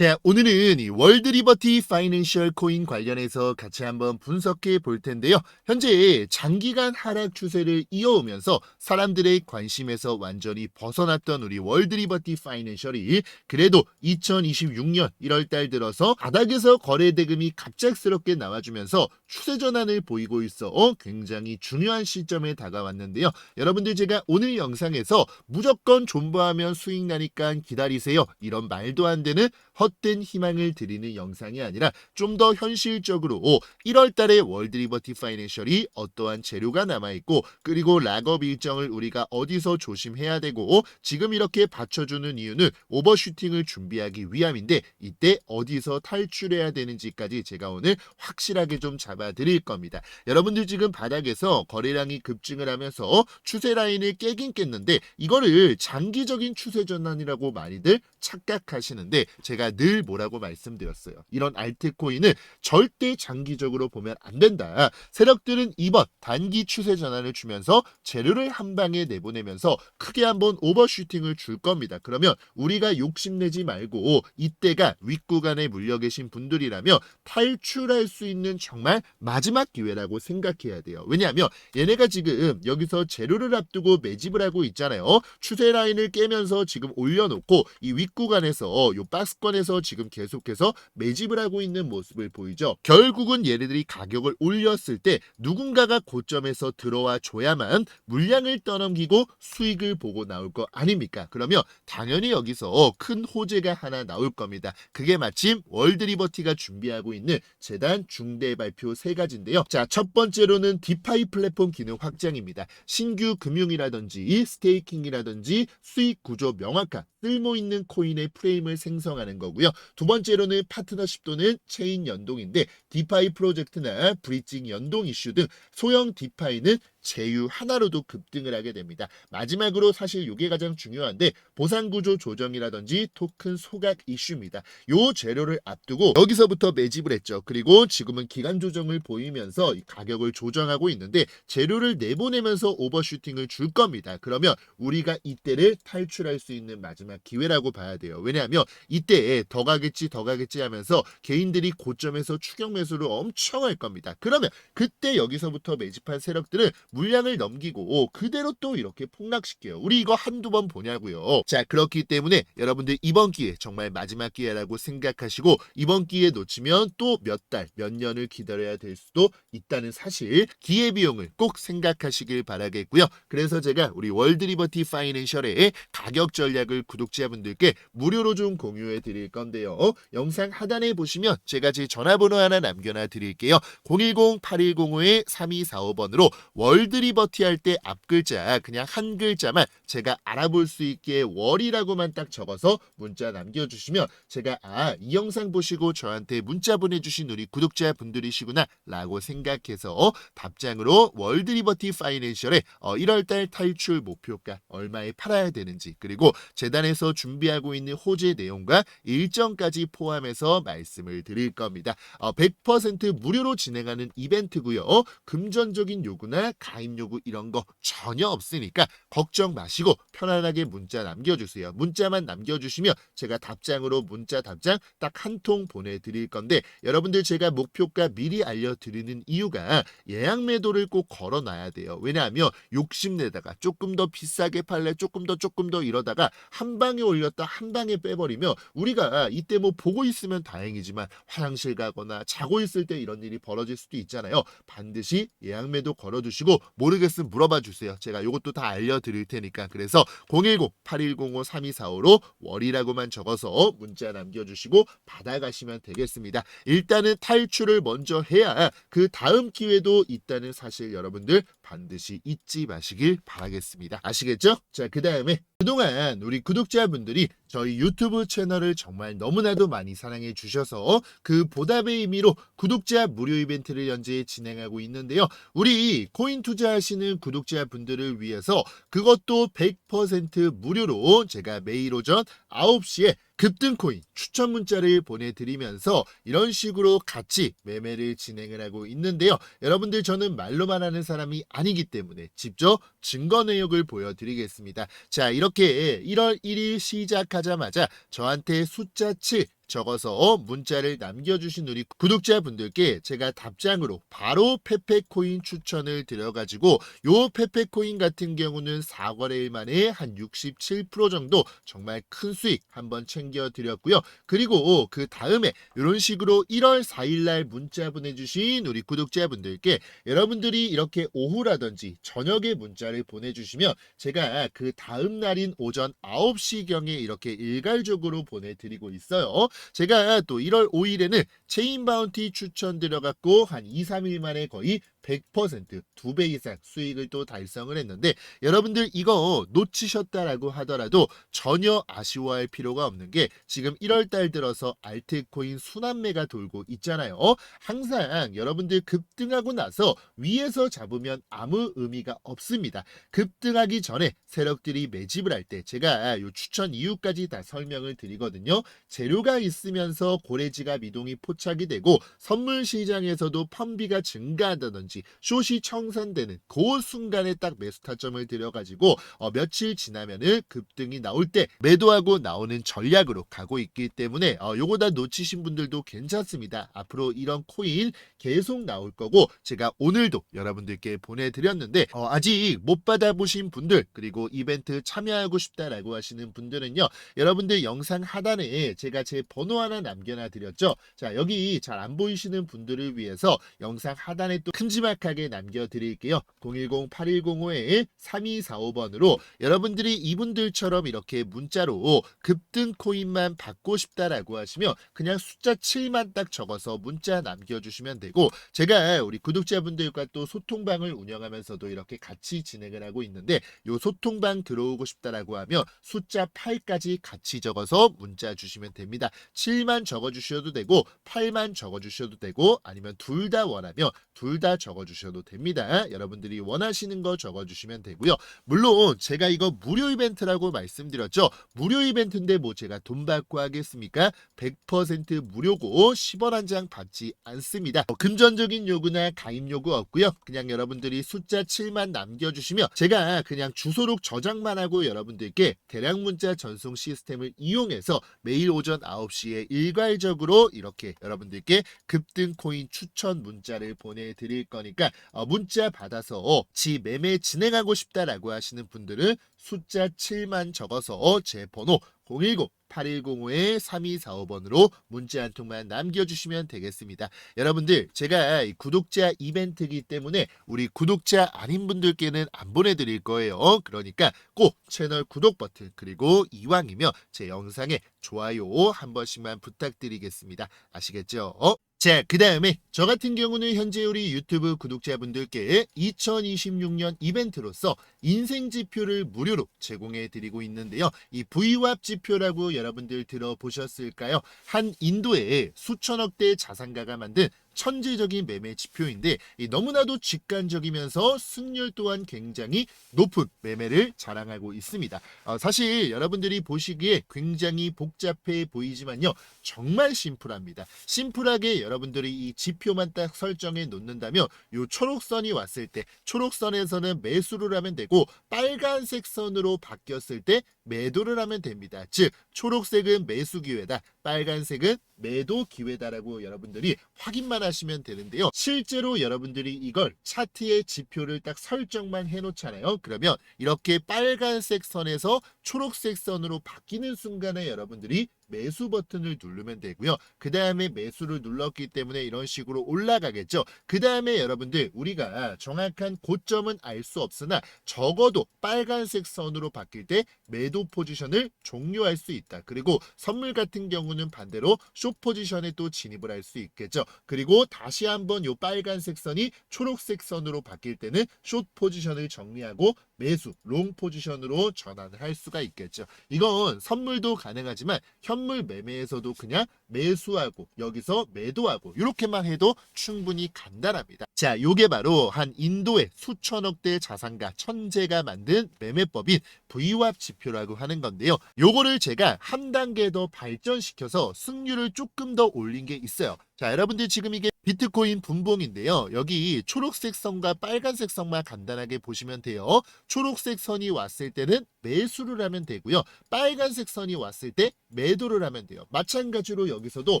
자, 오늘은 이 월드 리버티 파이낸셜 코인 관련해서 같이 한번 분석해 볼 텐데요. 현재 장기간 하락 추세를 이어오면서 사람들의 관심에서 완전히 벗어났던 우리 월드 리버티 파이낸셜이 그래도 2026년 1월 달 들어서 바닥에서 거래 대금이 갑작스럽게 나와주면서 추세 전환을 보이고 있어 굉장히 중요한 시점에 다가왔는데요. 여러분들 제가 오늘 영상에서 무조건 존버하면 수익 나니까 기다리세요. 이런 말도 안 되는 헛된 희망을 드리는 영상이 아니라 좀 더 현실적으로 1월 달에 월드 리버티 파이낸셜이 어떠한 재료가 남아있고 그리고 락업 일정을 우리가 어디서 조심해야 되고 지금 이렇게 받쳐주는 이유는 오버슈팅을 준비하기 위함인데 이때 어디서 탈출해야 되는지까지 제가 오늘 확실하게 좀 잡아드릴 겁니다. 여러분들 지금 바닥에서 거래량이 급증을 하면서 추세 라인을 깨긴 깼는데 이거를 장기적인 추세 전환이라고 많이들 착각하시는데 제가 늘 뭐라고 말씀드렸어요. 이런 알트코인은 절대 장기적으로 보면 안 된다. 세력들은 이번 단기 추세 전환을 주면서 재료를 한 방에 내보내면서 크게 한번 오버슈팅을 줄 겁니다. 그러면 우리가 욕심내지 말고 이때가 윗구간에 물려 계신 분들이라면 탈출할 수 있는 정말 마지막 기회라고 생각해야 돼요. 왜냐하면 얘네가 지금 여기서 재료를 앞두고 매집을 하고 있잖아요. 추세 라인을 깨면서 지금 올려놓고 이 윗구간에서 요 박스권 에서 지금 계속해서 매집을 하고 있는 모습을 보이죠. 결국은 얘네들이 가격을 올렸을 때 누군가가 고점에서 들어와 줘야만 물량을 떠넘기고 수익을 보고 나올 거 아닙니까? 그러면 당연히 여기서 큰 호재가 하나 나올 겁니다. 그게 마침 월드 리버티가 준비하고 있는 재단 중대 발표 세 가지인데요. 자, 첫 번째로는 디파이 플랫폼 기능 확장입니다. 신규 금융이라든지 스테이킹이라든지 수익 구조 명확한 쓸모 있는 코인의 프레임을 생성하는 거고요. 두 번째로는 파트너십 또는 체인 연동인데 디파이 프로젝트나 브리징 연동 이슈 등 소형 디파이는 제휴 하나로도 급등을 하게 됩니다. 마지막으로 사실 이게 가장 중요한데 보상구조 조정이라든지 토큰 소각 이슈입니다. 요 재료를 앞두고 여기서부터 매집을 했죠. 그리고 지금은 기간 조정을 보이면서 이 가격을 조정하고 있는데 재료를 내보내면서 오버슈팅을 줄 겁니다. 그러면 우리가 이때를 탈출할 수 있는 마지막 기회라고 봐야 돼요. 왜냐하면 이때 더 가겠지 더 가겠지 하면서 개인들이 고점에서 추격 매수를 엄청 할 겁니다. 그러면 그때 여기서부터 매집한 세력들은 물량을 넘기고 그대로 또 이렇게 폭락시켜요. 우리 이거 한두 번 보냐고요. 자 그렇기 때문에 여러분들 이번 기회 정말 마지막 기회라고 생각하시고 이번 기회 놓치면 또 몇 달, 몇 년을 기다려야 될 수도 있다는 사실 기회비용을 꼭 생각하시길 바라겠고요. 그래서 제가 우리 월드리버티 파이낸셜의 가격 전략을 구독자분들께 무료로 좀 공유해 드릴 건데요. 영상 하단에 보시면 제가 제 전화번호 하나 남겨놔 드릴게요. 010-8105-3245번으로 월 드리버티 할 때 앞글자 그냥 한 글자만 제가 알아볼 수 있게 월이라고만 딱 적어서 문자 남겨주시면 제가 아 이 영상 보시고 저한테 문자 보내주신 우리 구독자 분들이시구나 라고 생각해서 답장으로 월드리버티 파이낸셜의 어, 1월달 탈출 목표가 얼마에 팔아야 되는지 그리고 재단에서 준비하고 있는 호재 내용과 일정까지 포함해서 말씀을 드릴 겁니다. 어, 100% 무료로 진행하는 이벤트고요. 금전적인 요구나 가입 요구 이런 거 전혀 없으니까 걱정 마시고 편안하게 문자 남겨주세요. 문자만 남겨주시면 제가 답장으로 문자 답장 딱 한 통 보내드릴 건데 여러분들 제가 목표가 미리 알려드리는 이유가 예약 매도를 꼭 걸어놔야 돼요. 왜냐하면 욕심내다가 조금 더 비싸게 팔래 조금 더 조금 더 이러다가 한 방에 올렸다 한 방에 빼버리면 우리가 이때 뭐 보고 있으면 다행이지만 화장실 가거나 자고 있을 때 이런 일이 벌어질 수도 있잖아요. 반드시 예약 매도 걸어두시고 모르겠으면 물어봐 주세요. 제가 이것도 다 알려드릴 테니까 그래서 010-8105-3245로 월이라고만 적어서 문자 남겨주시고 받아가시면 되겠습니다. 일단은 탈출을 먼저 해야 그 다음 기회도 있다는 사실 여러분들 반드시 잊지 마시길 바라겠습니다. 아시겠죠? 자, 그 다음에 그동안 우리 구독자분들이 저희 유튜브 채널을 정말 너무나도 많이 사랑해 주셔서 그 보답의 의미로 구독자 무료 이벤트를 현재 진행하고 있는데요. 우리 코인 투자하시는 구독자분들을 위해서 그것도 100% 무료로 제가 매일 오전 9시에 급등코인 추천 문자를 보내드리면서 이런 식으로 같이 매매를 진행을 하고 있는데요. 여러분들 저는 말로만 하는 사람이 아니기 때문에 직접 증거 내역을 보여드리겠습니다. 자 이렇게 1월 1일 시작하자마자 저한테 숫자 7 적어서 문자를 남겨주신 우리 구독자분들께 제가 답장으로 바로 페페코인 추천을 드려가지고 요 페페코인 같은 경우는 4거래일 만에 한 67% 정도 정말 큰 수익 한번 챙겨드렸고요. 그리고 그 다음에 이런 식으로 1월 4일날 문자 보내주신 우리 구독자분들께 여러분들이 이렇게 오후라든지 저녁에 문자를 보내주시면 제가 그 다음 날인 오전 9시경에 이렇게 일괄적으로 보내드리고 있어요. 제가 또 1월 5일에는 체인 바운티 추천드려갖고 한 2, 3일 만에 거의 100% 2배 이상 수익을 또 달성을 했는데 여러분들 이거 놓치셨다라고 하더라도 전혀 아쉬워할 필요가 없는 게 지금 1월 달 들어서 알트코인 순환매가 돌고 있잖아요. 항상 여러분들 급등하고 나서 위에서 잡으면 아무 의미가 없습니다. 급등하기 전에 세력들이 매집을 할 때 제가 요 추천 이유까지 다 설명을 드리거든요. 재료가 있으면서 고래지가 미동이 포착이 되고 선물 시장에서도 펌비가 증가한 다든지 숏이 청산되는 그 순간에 딱 매수 타점을 들여가지고 어, 며칠 지나면은 급등이 나올 때 매도하고 나오는 전략으로 가고 있기 때문에 어, 요거 다 놓치신 분들도 괜찮습니다. 앞으로 이런 코인 계속 나올 거고 제가 오늘도 여러분들께 보내드렸는데 어, 아직 못 받아보신 분들 그리고 이벤트 참여하고 싶다라고 하시는 분들은요 여러분들 영상 하단에 제가 제 번호 하나 남겨놔 드렸죠 자 여기 잘 안 보이시는 분들을 위해서 영상 하단에 또 큼지막하게 남겨드릴게요 010-8105-3245번으로 여러분들이 이분들처럼 이렇게 문자로 급등 코인만 받고 싶다라고 하시면 그냥 숫자 7만 딱 적어서 문자 남겨주시면 되고 제가 우리 구독자분들과 또 소통방을 운영하면서도 이렇게 같이 진행을 하고 있는데 요 소통방 들어오고 싶다라고 하면 숫자 8까지 같이 적어서 문자 주시면 됩니다. 7만 적어주셔도 되고 8만 적어주셔도 되고 아니면 둘 다 원하면 둘 다 적어 주셔도 됩니다. 여러분들이 원하시는 거 적어주시면 되고요. 물론 제가 이거 무료 이벤트라고 말씀드렸죠. 무료 이벤트인데 뭐 제가 돈 받고 하겠습니까? 100% 무료고 10원 한 장 받지 않습니다. 어, 금전적인 요구나 가입 요구 없고요. 그냥 여러분들이 숫자 7만 남겨주시면 제가 그냥 주소록 저장만 하고 여러분들께 대량 문자 전송 시스템을 이용해서 매일 오전 9시에 일괄적으로 이렇게 여러분들께 급등 코인 추천 문자를 보내드릴 거 니까 어, 문자 받아서 지 매매 진행하고 싶다라고 하시는 분들은 숫자 7만 적어서 제 번호 010 8105-3245번으로 문자 한 통만 남겨주시면 되겠습니다. 여러분들 제가 이 구독자 이벤트이기 때문에 우리 구독자 아닌 분들께는 안 보내드릴 거예요. 그러니까 꼭 채널 구독 버튼 그리고 이왕이면 제 영상에 좋아요 한 번씩만 부탁드리겠습니다. 아시겠죠? 자, 그 다음에 저 같은 경우는 현재 우리 유튜브 구독자분들께 2026년 이벤트로서 인생 지표를 무료로 제공해 드리고 있는데요. 이 VWAP 지표라고 여러분들 들어보셨을까요? 한 인도의 수천억대 자산가가 만든 천재적인 매매 지표인데 이 너무나도 직관적이면서 승률 또한 굉장히 높은 매매를 자랑하고 있습니다. 어, 사실 여러분들이 보시기에 굉장히 복잡해 보이지만요. 정말 심플합니다. 심플하게 여러분들이 이 지표만 딱 설정해 놓는다면 요 초록선이 왔을 때 초록선에서는 매수를 하면 되고 빨간색 선으로 바뀌었을 때 매도를 하면 됩니다. 즉 초록색은 매수 기회다. 빨간색은 매도 기회다라고 여러분들이 확인만 하시면 되는데요. 실제로 여러분들이 이걸 차트의 지표를 딱 설정만 해놓잖아요. 그러면 이렇게 빨간색 선에서 초록색 선으로 바뀌는 순간에 여러분들이 매수 버튼을 누르면 되고요. 그 다음에 매수를 눌렀기 때문에 이런 식으로 올라가겠죠. 그 다음에 여러분들 우리가 정확한 고점은 알 수 없으나 적어도 빨간색 선으로 바뀔 때 매도 포지션을 종료할 수 있다. 그리고 선물 같은 경우는 반대로 숏 포지션에 또 진입을 할 수 있겠죠. 그리고 다시 한번 요 빨간색 선이 초록색 선으로 바뀔 때는 숏 포지션을 정리하고 매수, 롱 포지션으로 전환을 할 수가 있겠죠. 이건 선물도 가능하지만 현물 매매에서도 그냥 매수하고 여기서 매도하고 이렇게만 해도 충분히 간단합니다. 자, 요게 바로 한 인도의 수천억대 자산가 천재가 만든 매매법인 VWAP 지표라고 하는 건데요. 요거를 제가 한 단계 더 발전시켜서 승률을 조금 더 올린 게 있어요. 자, 여러분들 지금 이게 비트코인 분봉인데요. 여기 초록색 선과 빨간색 선만 간단하게 보시면 돼요. 초록색 선이 왔을 때는 매수를 하면 되고요. 빨간색 선이 왔을 때 매도를 하면 돼요. 마찬가지로 여기서도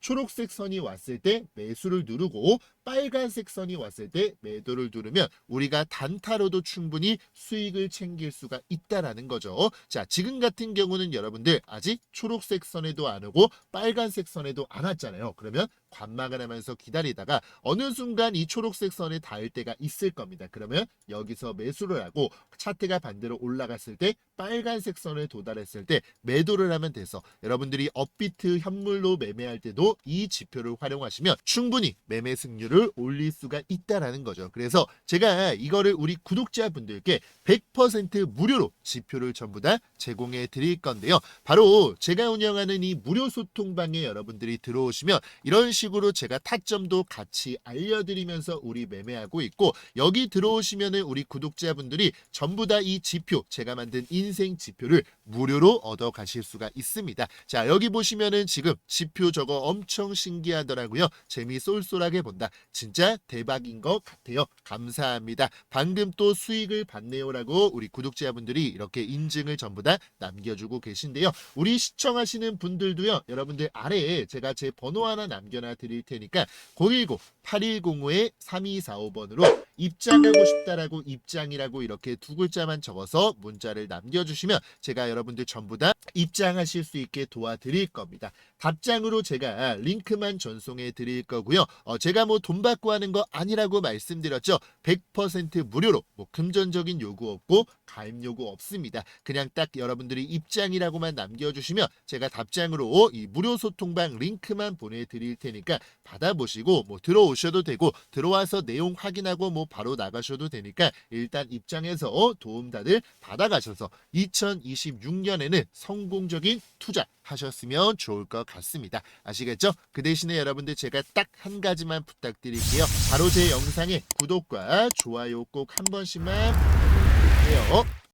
초록색 선이 왔을 때 매수를 누르고 빨간색 선이 왔을 때 매도를 누르면 우리가 단타로도 충분히 수익을 챙길 수가 있다라는 거죠. 자, 지금 같은 경우는 여러분들 아직 초록색 선에도 안 오고 빨간색 선에도 안 왔잖아요. 그러면 관망을 하면서 기다리다가 어느 순간 이 초록색 선에 닿을 때가 있을 겁니다. 그러면 여기서 매수를 하고 차트가 반대로 올라갔을 때 빨간색 선에 도달했을 때 매도를 하면 돼서 여러분들이 업비트 현물로 매매할 때도 이 지표를 활용하시면 충분히 매매 승률을 올릴 수가 있다라는 거죠. 그래서 제가 이거를 우리 구독자분들께 100% 무료로 지표를 전부 다 제공해 드릴 건데요. 바로 제가 운영하는 이 무료 소통방에 여러분들이 들어오시면 이런 식으로 제가 타점도 같이 알려드리면서 우리 매매하고 있고 여기 들어오시면은 우리 구독자분들이 전부 다 이 지표 제가 만든 인생 지표를 무료로 얻어 가실 수가 있습니다. 자 여기 보시면은 지금 지표 저거 엄청 신기하더라고요. 재미 쏠쏠하게 본다. 진짜 대박인 것 같아요. 감사합니다. 방금 또 수익을 받네요라고 우리 구독자분들이 이렇게 인증을 전부 다 남겨주고 계신데요. 우리 시청하시는 분들도요. 여러분들 아래에 제가 제 번호 하나 남겨놔 드릴 테니까 010-8105-3245번으로 입장하고 싶다라고 입장이라고 이렇게 두 글자만 적어서 문자를 남겨 주시면 제가 여러분들 전부 다 입장하실 수 있게 도와드릴 겁니다. 답장으로 제가 링크만 전송해 드릴 거고요. 어, 제가 뭐 돈 받고 하는 거 아니라고 말씀드렸죠. 100% 무료로 뭐 금전적인 요구 없고 가입 요구 없습니다. 그냥 딱 여러분들이 입장이라고만 남겨주시면 제가 답장으로 이 무료 소통방 링크만 보내드릴 테니까 받아보시고 뭐 들어오셔도 되고 들어와서 내용 확인하고 뭐 바로 나가셔도 되니까 일단 입장해서 도움 다들 받아가셔서 2026년에는 성공적인 투자 하셨으면 좋을 것 같습니다. 아시겠죠? 그 대신에 여러분들 제가 딱 한 가지만 부탁드릴게요. 바로 제 영상에 구독과 좋아요 꼭 한 번씩만 부탁드릴게요.